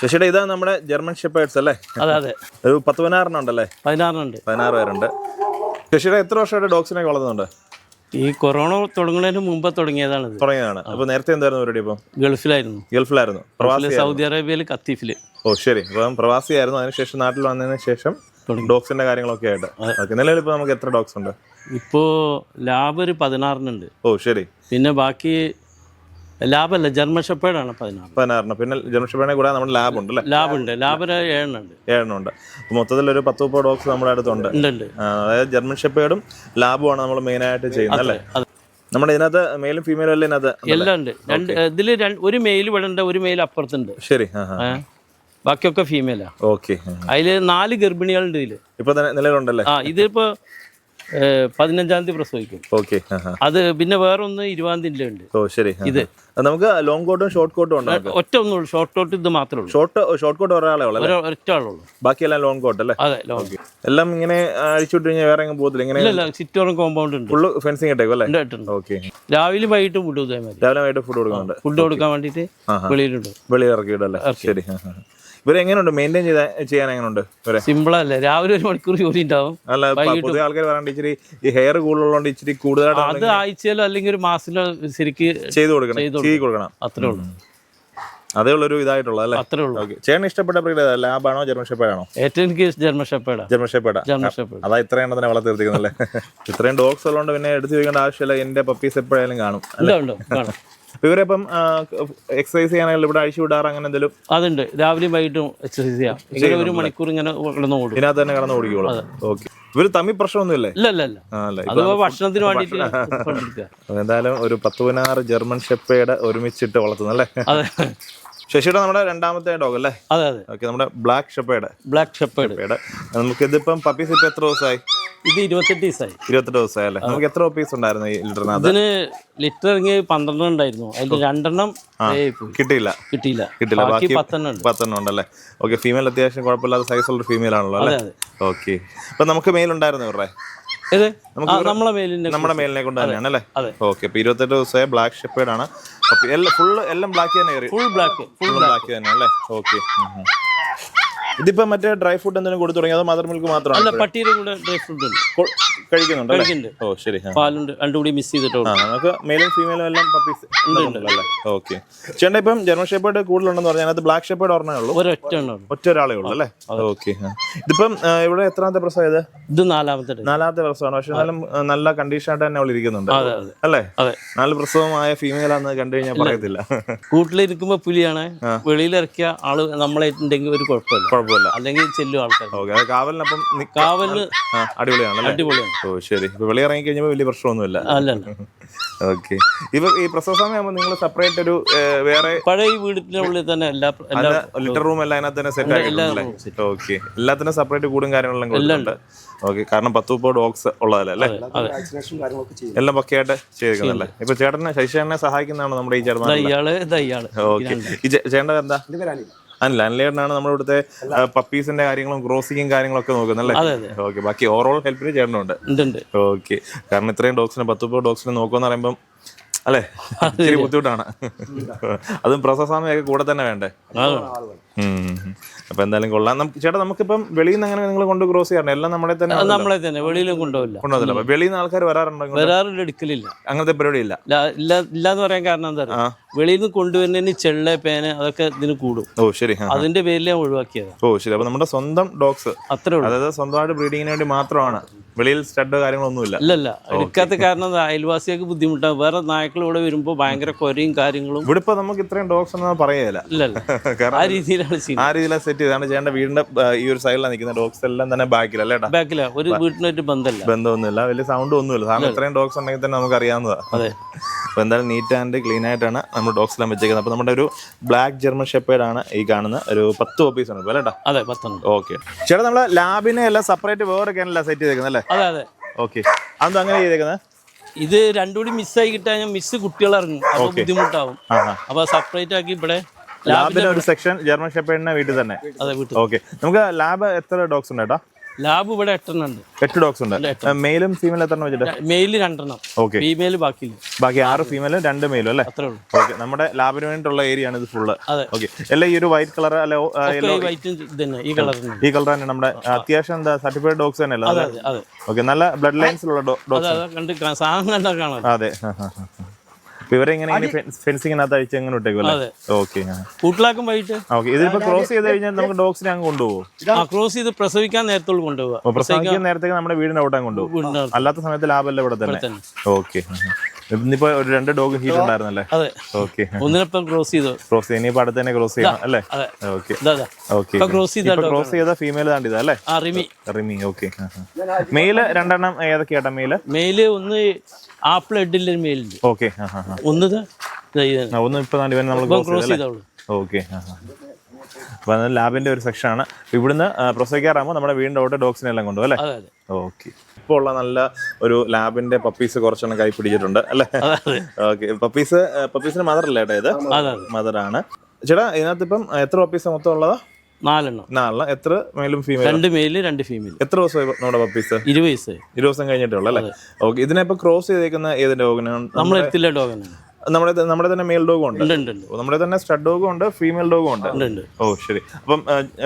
ശശിയുടെ ഇതാ നമ്മുടെ ജർമ്മൻ ഷെപ്പേഴ്സ് അല്ലേ? അതെ അതെ. ഒരു പത്ത് പതിനാറിനുണ്ടല്ലേ പതിനാറിനുണ്ട് പതിനാറ് പേരുണ്ട്. ശശിയുടെ എത്ര വർഷമായിട്ട് ഡോഗ്സിനെ വളർത്തുന്നുണ്ട്? ഈ കൊറോണ തുടങ്ങുന്നതിന് മുമ്പ് തുടങ്ങിയതാണ് തുടങ്ങിയതാണ്. അപ്പൊ നേരത്തെ എന്തായിരുന്നു പരിപാടി ഇപ്പം? ഗൾഫിലായിരുന്നു. ഗൾഫിലായിരുന്നു. പ്രവാസി സൗദി അറേബ്യയിൽ കത്തീഫിൽ ഓ ശരി. അപ്പം പ്രവാസിയായിരുന്നു. അതിനുശേഷം നാട്ടിൽ വന്നതിന് ശേഷം ഡോഗ്സിന്റെ കാര്യങ്ങളൊക്കെ ആയിട്ട്. ഓക്കെ നിലവിൽ ഇപ്പൊ നമുക്ക് എത്ര ഡോഗ്സ് ഉണ്ട്? ഇപ്പോ ലാബ് ഒരു പതിനാറിനുണ്ട് ഓ ശരി. പിന്നെ ബാക്കി ലാബല്ല ജർമ്മൻ ഷെപ്പേഡാണ് പതിനാറ്. പതിനാറിന്. പിന്നെ ജർമ്മൻ ഷെപ്പേഡിനെ കൂടെ നമ്മുടെ ലാബ് ഉണ്ട് അല്ലേ ലാബ് ഉണ്ട് ലാബ് ഏഴെണ്ണുണ്ട്. ഏഴെണ്ണുണ്ട്. ഏഴെണ്ണം മൊത്തത്തിൽ ഒരു പത്ത് മുപ്പത് ഡോഗ്സ് നമ്മുടെ അടുത്തുണ്ട്. അതായത് ജർമ്മൻ ഷെപ്പേഡും ലാബുമാണ് നമ്മൾ മെയിനായിട്ട് ചെയ്യുന്നത് അല്ലേ? നമ്മുടെ ഇതിനകത്ത് മെയിലും ഫീമെയിലും അല്ലേ ഇതിനകത്ത്? എല്ലാം ഉണ്ട്. രണ്ട് ഇതിൽ ഒരു മെയിൽ ഇവിടെ ഉണ്ട് ഒരു മെയിൽ അപ്പുറത്തുണ്ട്. ശരി? ബാക്കിയൊക്കെ ഫീമെയിലാണ് ഓക്കെ. അതിൽ നാല് ഗർഭിണികളുണ്ട് ഇതിൽ ഇപ്പൊ തന്നെ നിലവിലുണ്ടല്ലേ? ആ ഇതിപ്പോ പതിനഞ്ചാം തീയതി പ്രസവിക്കും. ഓക്കെ അത് പിന്നെ വേറൊന്ന് ഒന്ന് ഇരുപതാം തീയതി ഉണ്ട് ഓ ശരി ഇത്. നമുക്ക് ലോങ് കോട്ടും ഷോർട്ട് കോട്ടും ഉണ്ട് ഒറ്റ ഒന്നുള്ളൂ ഷോർട്ട് കോട്ട് ഇത് മാത്രമേ ഉള്ളൂ. ഷോർട്ട് ഷോർട്ട് കോട്ട് ഒരാളെ ഉള്ളൂ ഒറ്റ ആളുള്ളൂ. ബാക്കിയെല്ലാം ലോങ് കോട്ട് അല്ലേ? അതെ ലോങ് എല്ലാം ഇങ്ങനെ അഴിച്ചുവിട്ട് കഴിഞ്ഞാൽ വേറെ എങ്ങും പോകത്തില്ല ഇങ്ങനെ സിറ്റോറും കോമ്പൗണ്ട് ഉണ്ട്. ഫുള്ള് ഫെൻസിങ് ഇട്ടേക്കും അല്ലേ. ഓക്കെ രാവിലെ വൈകിട്ട് ഫുഡ് രാവിലെ വൈകിട്ട് ഫുഡ് കൊടുക്കുന്നുണ്ട്. ഫുഡ് കൊടുക്കാൻ വേണ്ടിയിട്ട് വെളിയിലുണ്ട്. വെളിയിൽ ഇടല്ലേ ശരി ആ, ആ. ഇവരെ എങ്ങനെയുണ്ട്? മെയിന്റെയിൻ ചെയ്ത ചെയ്യാൻ എങ്ങനെയുണ്ട് ഇവരെ? സിമ്പിളല്ലേ രാവിലെ ഒരു മണിക്കൂർ ജോലി ഉണ്ടാവും. അല്ല പുതിയ ആൾക്കാർ പറയാണ്ട് ഇച്ചിരി ഈ ഹെയർ കൂടുതലുള്ളതുകൊണ്ട് ഇച്ചിരി കൂടുതലായിട്ട് അത് ആഴ്ചയിലോ അല്ലെങ്കിൽ ഒരു മാസത്തിലോ ശരിക്ക് ചെയ്തു കൊടുക്കണം. ചെയ്ത് കൊടുക്കണം. അത്രേ ഉള്ളൂ. അതേ ഉള്ളൊരു ഇതായിട്ടുള്ളത് അല്ലേ? അത്രേ ഉള്ളൂ. ചേട്ടൻ ഇഷ്ടപ്പെട്ട ബ്രീഡ് ലാബാണോ ജർമ്മൻ ഷെപ്പേഡാണോ ഏറ്റവും എനിക്ക് ജർമ്മൻ ഷെപ്പേഡാ ജർമ്മൻ ഷെപ്പേഡാ ജർമ്മൻ ഷെപ്പേഡ് അതാ ഇത്രയും എണ്ണത്തിനെ വളർത്തിർത്തിക്കുന്നല്ലേ ഇത്രയും ഡോഗ്സ് ഉള്ളതുകൊണ്ട് പിന്നെ എടുത്തു ചോദിക്കേണ്ട ആവശ്യമില്ല. എന്റെ പപ്പീസ് എപ്പോഴായാലും കാണും. ഉണ്ട് ഇപ്പം എക്സസൈസ് ചെയ്യാനല്ല ഇവിടെ അഴിച്ചു വിടാറ് അങ്ങനെ എന്തെങ്കിലും? അതുണ്ട്. രാവിലെയും വൈകിട്ടും എക്സസൈസ് ചെയ്യാം. ഇങ്ങനെ ഒരു മണിക്കൂർ ഇങ്ങനെ കിടന്നു ഓടും. ഇതിനകത്ത് തന്നെ കടന്നു ഓടിക്കോളൂ. ഓക്കെ. ഇവർ തമ്മിൽ പ്രശ്നമൊന്നുമില്ലേ? ഭക്ഷണത്തിന് വേണ്ടിയിട്ട് എന്തായാലും ഒരു പത്ത് പതിനാറ് ജർമ്മൻ ഷെപ്പേഡ് ഒരുമിച്ചിട്ട് വളർത്തുന്നല്ലേ? ശശിയുടെ നമ്മുടെ രണ്ടാമത്തെ ഡോഗ് അല്ലേ? അതെ അതെ. ഓക്കെ നമ്മുടെ ബ്ലാക്ക് ഷെപ്പേഡ് ബ്ലാക്ക് ഷെപ്പേഡ് നമുക്ക് ഇതിപ്പം പപ്പീസ് ഇപ്പൊ എത്ര ദിവസമായി? ഇത് ഇരുപത്തെട്ട് ദിവസമായി. ഇരുപത്തെട്ട് ദിവസമായി അല്ലേ? നമുക്ക് എത്ര പപ്പീസ് ഉണ്ടായിരുന്നു ഈ ലിറ്ററിനകത്ത്? ഇതിന് ലിറ്റർ ഇറങ്ങി പന്ത്രണ്ട് ഉണ്ടായിരുന്നു. അതിൽ രണ്ടെണ്ണം. കിട്ടിയില്ല. കിട്ടിയില്ല. കിട്ടില്ല ബാക്കി പത്തെണ്ണം ഉണ്ട്. പത്തെണ്ണം ഉണ്ടല്ലേ? ഓക്കെ ഫീമെയിൽ അത്യാവശ്യം കുഴപ്പമില്ലാത്ത സൈസ് ഉള്ള ഫീമെയിൽ ആണല്ലോ അല്ലേ? ഓക്കെ അപ്പൊ നമുക്ക് മെയിൽ ഉണ്ടായിരുന്നു ഇവരുടെ? നമ്മളെ മേലിന്റെ നമ്മുടെ മേലിനെ കൊണ്ട് തന്നെയാണ് അല്ലേ. ഓക്കെ അപ്പൊ ഇരുപത്തെട്ട് ദിവസമായ ബ്ലാക്ക് ഷെപ്പേഡ് ആണ്. ഫുൾ എല്ലാം ബ്ലാക്ക് തന്നെ ഫുൾ ബ്ലാക്ക് ഫുൾ ബ്ലാക്ക് തന്നെ അല്ലേ? ഓക്കെ. ഇതിപ്പോ മറ്റേ ഡ്രൈ ഫുഡ് എന്തെങ്കിലും കൊടുത്തു തുടങ്ങി അതോ മദർ മിൽക്ക് മാത്രമാണ് അല്ല പട്ടിയുടെ കൂടെ ഡ്രൈ ഫുഡ് ഉണ്ട്. കൊ- കഴിക്കുന്നുണ്ട് അല്ലേ? കഴിക്കുന്നുണ്ട്. ഓ ശരി. ആ. പാലുണ്ട് രണ്ടും കൂടി മിസ് ചെയ്തിട്ടോ ആ നമുക്ക് മെയിലും ഫീമെയിലും എല്ലാം പപ്പീസ് ഉണ്ടല്ലേ ഓക്കെ. ചേട്ടാ ഇപ്പം ജർമ്മൻ ഷെപ്പേർഡ് കൂടുതലുണ്ടെന്ന് പറഞ്ഞാൽ അതിനകത്ത് ബ്ലാക്ക് ഷെപ്പേർഡ് ഒരെണ്ണേ ഉള്ളൂ. ഒരൊറ്റ എണ്ണം ഒറ്റ ഒരാളേ ഉള്ളൂ അല്ലേ? ഓക്കെ ഇതിപ്പം ആ, ഇവിടെ എത്രാമത്തെ പ്രസവം ഇത്? ഇത് നാലാമത്തെ ഡേ. നാലാമത്തെ പ്രസവമാണ്. പക്ഷെ എന്നാലും ആ, നല്ല കണ്ടീഷൻ ആയിട്ട് തന്നെ അവൾ ഇരിക്കുന്നുണ്ട്. അതെ അതെ. അല്ലേ? അതെ. നാല് പ്രസവമായ ഫീമെയിൽ ആണെന്ന് കണ്ടു കഴിഞ്ഞാൽ പറയത്തില്ല. കൂട്ടിലിരിക്കുമ്പോ പുലിയാണ്. വെളിയിലിറക്കിയ ആൾ നമ്മളെ ഉണ്ടെങ്കിൽ ഒരു കുഴപ്പമില്ല. കുഴപ്പമില്ല. അല്ലെങ്കിൽ ചെല്ലും ആൾക്കാർ ഓക്കെ അത് കാവലിനപ്പം നിക്ക- അടിപൊളിയാണ് ആ, അടിപൊളിയാണല്ലേ അടിപൊളിയാണ്. ഓ ശരി. ഇപ്പൊ വെളിയിറങ്ങി കഴിഞ്ഞപ്പോൾ വലിയ പ്രശ്നമൊന്നുമില്ല. അല്ല അല്ല. ഓക്കെ. ഇപ്പൊ ഈ പ്രസവ സമയമാകുമ്പോൾ നിങ്ങൾ സെപ്പറേറ്റ് ഒരു വേറെ പഴയ ഈ വീടിന്റെ ഉള്ളിൽ തന്നെ എല്ലാ എല്ലാ ലിറ്റർ റൂം എല്ലാം അതിനകത്ത് തന്നെ സെറ്റ് ആക്കിയിട്ടുണ്ടല്ലേ ഓക്കെ. എല്ലാത്തിനും സെപ്പറേറ്റ് കൂടും കാര്യങ്ങളെല്ലാം കൊടുക്കുന്നുണ്ട് ഓക്കെ കാരണം പത്ത് മുപ്പത് ഡോഗ്സ് ഉള്ളതല്ലേ അല്ലേ? അതെ എല്ലാം പക്കയായിട്ട് ചെയ്തിരിക്കുന്നല്ലേ ഇപ്പൊ ചേട്ടനെ ശശിചേട്ടനെ സഹായിക്കുന്നതാണ് നമ്മുടെ ഈ ഇതാ ചേട്ടൻ ഇയാൾ ഇതാ ഇയാൾ. ഓക്കെ. ഈ ചേ- ചേട്ടന്റെ എന്താ അല്ല അനിലേട്ടനാണ് നമ്മുടെ ഇവിടുത്തെ പപ്പീസിന്റെ കാര്യങ്ങളും ക്രോസിങ്ങും കാര്യങ്ങളൊക്കെ നോക്കുന്നല്ലേ അല്ലേ? ഓക്കെ ബാക്കി ഓവറോൾ ഹെൽപ്പിന് ചേട്ടനുണ്ട്. ഓക്കെ കാരണം ഇത്രയും ഡോഗ്സിനെ പത്ത് മുപ്പത് ഡോഗ്സിനെ നോക്കുമെന്ന് പറയുമ്പം അല്ലേ? ബുദ്ധിമുട്ടാണ്. അതും പ്രോസസ് സമയമൊക്കെ കൂടെ തന്നെ വേണ്ടേ. അപ്പൊ എന്തായാലും കൊള്ളാം. നമുക്ക് ചേട്ടാ നമുക്കിപ്പം വെളിയിൽ നിന്ന് അങ്ങനെ നിങ്ങൾ കൊണ്ട് ക്രോസ് ചെയ്യാറുണ്ട് എല്ലാം നമ്മളെ തന്നെ നമ്മളെ തന്നെ വെളിയിലും കൊണ്ടുപോകില്ല. കൊണ്ടുവന്നില്ല അപ്പൊ വെളിയിൽ നിന്ന് ആൾക്കാർ വരാറുണ്ടോ? വരാറുണ്ട് എടുക്കലില്ല. അങ്ങനത്തെ പരിപാടി ഇല്ല ഇല്ല ഇല്ല ഇല്ല എന്ന് പറയാൻ കാരണം എന്താ. വെളിയിൽ നിന്ന് കൊണ്ടുവരുന്നതിന് ചെള്ള പേന അതൊക്കെ ഇതിന് കൂടും. ഓ ശരി. അതിന്റെ പേരിൽ ഞാൻ ഒഴിവാക്കിയത്. ഓ ശരി. അപ്പൊ നമ്മുടെ സ്വന്തം ഡോഗ്സ് അത്രേ ഉള്ളൂ. അതായത് സ്വന്തമായിട്ട് ബ്രീഡിങ്ങിന് വേണ്ടി മാത്രമാണ്. വെളിയിൽ സ്റ്റഡ് കാര്യങ്ങളൊന്നുമില്ല. ഇല്ല ഇല്ല. എടുക്കാത്ത കാരണം അയൽവാസികൾക്ക് ബുദ്ധിമുട്ടാണ്. വേറെ നായ്ക്കൾ ഇവിടെ വരുമ്പോൾ ഭയങ്കര കൊരയും കാര്യങ്ങളും ഇവിടെ ഇപ്പൊ നമുക്ക് ഇത്രയും ഡോഗ്സ് ഒന്നും പറയല ഇല്ല ഇല്ല. ആ രീതിയിലാണ് സീൻ ആ രീതിയിലാണ് സെറ്റ് ചെയ്താണ് ചെയ്യേണ്ട വീടിന്റെ ഈ ഒരു സൈഡിലാണ് നിൽക്കുന്ന ഡോഗ്സ് എല്ലാം തന്നെ ബാക്കിൽ അല്ലേട്ടാ ബാക്കില. ഒരു വീട്ടിനൊരു ബന്ധമില്ല. ബന്ധമൊന്നുമില്ല. വലിയ സൗണ്ട് ഒന്നുമില്ല. സാറിന് ഇത്രയും ഡോഗ്സ് ഉണ്ടെങ്കിൽ തന്നെ നമുക്ക് അറിയാവുന്നതാണ് അതെ. അപ്പൊ എന്തായാലും നീറ്റ് ആൻഡ് ക്ലീൻ ആയിട്ടാണ് നമ്മൾ ഡോഗ്സ് എല്ലാം വെച്ചേക്കുന്നത്. അപ്പൊ നമ്മുടെ ഒരു ബ്ലാക്ക് ജർമ്മൻ ഷെപ്പേഡ് ആണ് ഈ കാണുന്ന ഒരു പത്ത് ഓപ്പീസ് ഉണ്ട് അല്ലേട്ടാ അതെ പത്തെണ്ണം ഓക്കെ ചേട്ടാ നമ്മളെ ലാബിനെ എല്ലാം സെപ്പറേറ്റ് വേറെ ഒക്കെയാണല്ലോ സെറ്റ് ചെയ്തേക്കുന്നത് അല്ലേ? അതെ അതെ. ഓക്കെ അതെന്താ അങ്ങനെ ചെയ്തേക്കുന്നത്? ഇത് രണ്ടുകൂടി മിസ്സായി കിട്ടാൻ മിസ് കുട്ടികൾ ഇറങ്ങും അപ്പോൾ ബുദ്ധിമുട്ടാവും. ആ ആ അപ്പൊ സെപ്പറേറ്റ് ആക്കി ഇവിടെ ലാബിന് ഒരു സെക്ഷൻ ജർമ്മൻ ഷെപ്പേഡിന്റെ വീട്ടിൽ തന്നെ. ഓക്കെ നമുക്ക് ലാബ് എത്ര ഡോഗ്സ് ഉണ്ട് കേട്ടോ ലാബ് ഇവിടെ എട്ടെണ്ണം ഉണ്ട്. എട്ട് ഡോഗ്സ് ഉണ്ട്. മെയിലും ഫീമെയിലും എത്ര വെച്ചിട്ട്? മെയിൽ രണ്ടെണ്ണം. ഓക്കെ ഫീമെയിൽ ബാക്കി ബാക്കി ആറ് ഫീമെയിലും രണ്ട് മെയിലും അല്ലേ? അത്രേ ഉള്ളൂ. ഓക്കെ നമ്മുടെ ലാബിന് വേണ്ടിയിട്ടുള്ള ഏരിയ ആണ് ഇത് ഫുള്ള്. ഓക്കെ അല്ല ഈ ഒരു വൈറ്റ് കളർ അല്ലെ ഈ തന്നെ ഈ കളർ തന്നെ. നമ്മുടെ അത്യാവശ്യം എന്താ സർട്ടിഫൈഡ് ഡോഗ്സ് തന്നെ അല്ലേ ഓക്കെ നല്ല ബ്ലഡ് ലൈൻസിലുള്ള ഡോഗ്സ് അതെ. ഇവരെ ഇങ്ങനെ ഫെൻസിങ്ങിനകത്ത് അഴിച്ച് എങ്ങനെ ഇട്ടേക്കും അല്ലേ? അതെ. ഓക്കെ കൂട്ടിലാക്കും വൈകിട്ട്. ഓക്കെ ഇതിപ്പോ ക്രോസ് ചെയ്ത് കഴിഞ്ഞാൽ നമുക്ക് ഡോഗ്സിനെ അങ്ങ് കൊണ്ടുപോകും ആ ക്രോസ് ചെയ്ത് പ്രസവിക്കാൻ നേരത്തോട് കൊണ്ടുപോകാം പ്രസവിക്കാൻ നേരത്തേക്ക് നമ്മുടെ വീടിന്റെ ഔട്ടാൻ കൊണ്ടുപോകും അല്ലാത്ത സമയത്ത് ലാഭമല്ല ഇവിടെ തന്നെ. ഓക്കെ ഇന്നിപ്പോ ഒരു രണ്ട് ഡോഗ് ഹീറ്റ് ഉണ്ടായിരുന്നല്ലേ? അതെ. ഓക്കെ ഒന്നിനപ്പം ക്രോസ് ചെയ്തു. ക്രോസ് ചെയ്യാൻ ഇനിയിപ്പോ അടുത്ത് തന്നെ ക്രോസ് ചെയ്യണം അല്ലേ? ഓക്കെ. ഓക്കെ ക്രോസ് ചെയ്ത ക്രോസ് ചെയ്ത ഫീമെയിൽ താണ്ടിതാ അല്ലേ? റിമി. റിമി ഓക്കെ മെയിൽ രണ്ടെണ്ണം ഏതൊക്കെയാട്ടാ മെയിൽ മെയിൽ ഒന്ന് ആപ്പിൾ ഹെഡിന്റെ ഒരു മെയിലുണ്ട് ഓക്കെ ഒന്ന്. ഒന്ന് ഇപ്പൊ ക്രോസ് ചെയ്തോളൂ. ഓക്കെ അപ്പൊ അത് ലാബിന്റെ ഒരു സെക്ഷൻ ആണ് ഇവിടുന്ന് പ്രസവിക്കാറാകുമ്പോൾ നമ്മുടെ വീടിന്റെ ഔട്ട് ഡോഗ്സിനെ എല്ലാം കൊണ്ടുപോകും അല്ലേ? ഓക്കെ. ഇപ്പോൾ ഉള്ള നല്ല ഒരു ലാബിന്റെ പപ്പീസ് കുറച്ചെണ്ണം കൈ പിടിച്ചിട്ടുണ്ട് അല്ലേ? ഓക്കെ. പപ്പീസ് പപ്പീസിന് മദർ അല്ലേ ഏട്ടാ ഇത്? മദർ ആണ് ചേട്ടാ ഇതിനകത്ത് ഇപ്പം എത്ര പപ്പീസ് മൊത്തം ഉള്ളതാ? നാലെണ്ണം. നാലെണ്ണം. എത്ര മെയിലും ഫീമെയിൽ രണ്ട് മെയിൽ രണ്ട് ഫീമെയിൽ എത്ര ദിവസമായി നമ്മുടെ പപ്പീസ്? ഇരുപത് ഇരുപത് ദിവസം കഴിഞ്ഞിട്ടേ ഉള്ളൂ അല്ലേ? ഓക്കെ. ഇതിനെ ഇപ്പൊ ക്രോസ് ചെയ്തേക്കുന്ന ഏതിന്റെ ഡോഗിനാണ്? എത്തില്ല ഡോഗനാണ്. നമ്മുടെ നമ്മുടെ തന്നെ മെയിൽ ഡോഗും ഉണ്ട്. നമ്മുടെ തന്നെ സ്റ്റഡ് ഡോഗും ഉണ്ട് ഫീമെയിൽ ഡോഗും ഉണ്ട്. ഓ ശരി. അപ്പം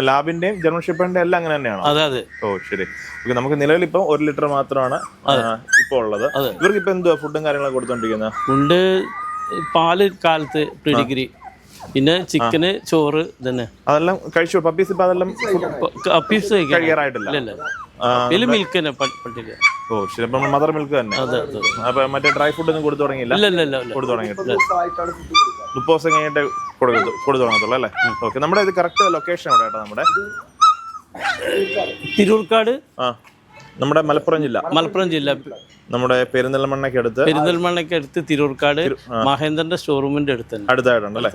ലാബിന്റെയും ജർമ്മൻ ഷിപ്പറിന്റെ എല്ലാം അങ്ങനെ തന്നെയാണോ? അതെ അതെ. ഓ ശരി. ഓക്കെ നമുക്ക് നിലവിൽ ഇപ്പം ഒരു ലിറ്റർ മാത്രമാണ് ഇപ്പോൾ ഉള്ളത്. ഇവർക്ക് ഇപ്പൊ എന്തുവാ ഫുഡും കാര്യങ്ങളൊക്കെ കൊടുത്തോണ്ടിരിക്കുന്നത് ഫുഡ് പാൽ കാലത്ത് പ്രിഡിഗ്രി പിന്നെ ചിക്കന് ചോറ് തന്നെ അതെല്ലാം കഴിച്ചു? പപ്പീസ് ഇപ്പൊ അതെല്ലാം പപ്പീസ് ഇതിൽ മിൽക്ക് തന്നെ പ- പട്ടിക ഓ ശരി. മദർ മിൽക്ക് തന്നെ. അതെ അതെ. അപ്പൊ മറ്റേ ഡ്രൈ ഫുഡ് ഒന്നും കൊടുത്തു തുടങ്ങിയില്ല? ഇല്ല ഇല്ല ഇല്ല ഇല്ല. കൊടുത്തു തുടങ്ങിയിട്ടില്ല. മുപ്പത് ദിവസം കഴിഞ്ഞിട്ട് കൊടുത്തു കൊടുത്തു തുടങ്ങത്തുള്ളൂ അല്ലേ? ഓക്കെ നമ്മുടെ ഇത് കറക്റ്റ് ലൊക്കേഷൻ എവിടെ കേട്ടോ നമ്മുടെ? തിരൂർക്കാട്. ആ നമ്മുടെ മലപ്പുറം ജില്ല. മലപ്പുറം ജില്ല. നമ്മുടെ പെരിന്തൽമണ്ണയ്ക്ക് അടുത്ത്. പെരിന്തൽമണ്ണയ്ക്ക് അടുത്ത് തിരൂർക്കാട്. മഹേന്ദ്രന്റെ ഷോറൂമിന്റെ അടുത്ത് അടുത്തായിട്ടുണ്ട് അല്ലേ?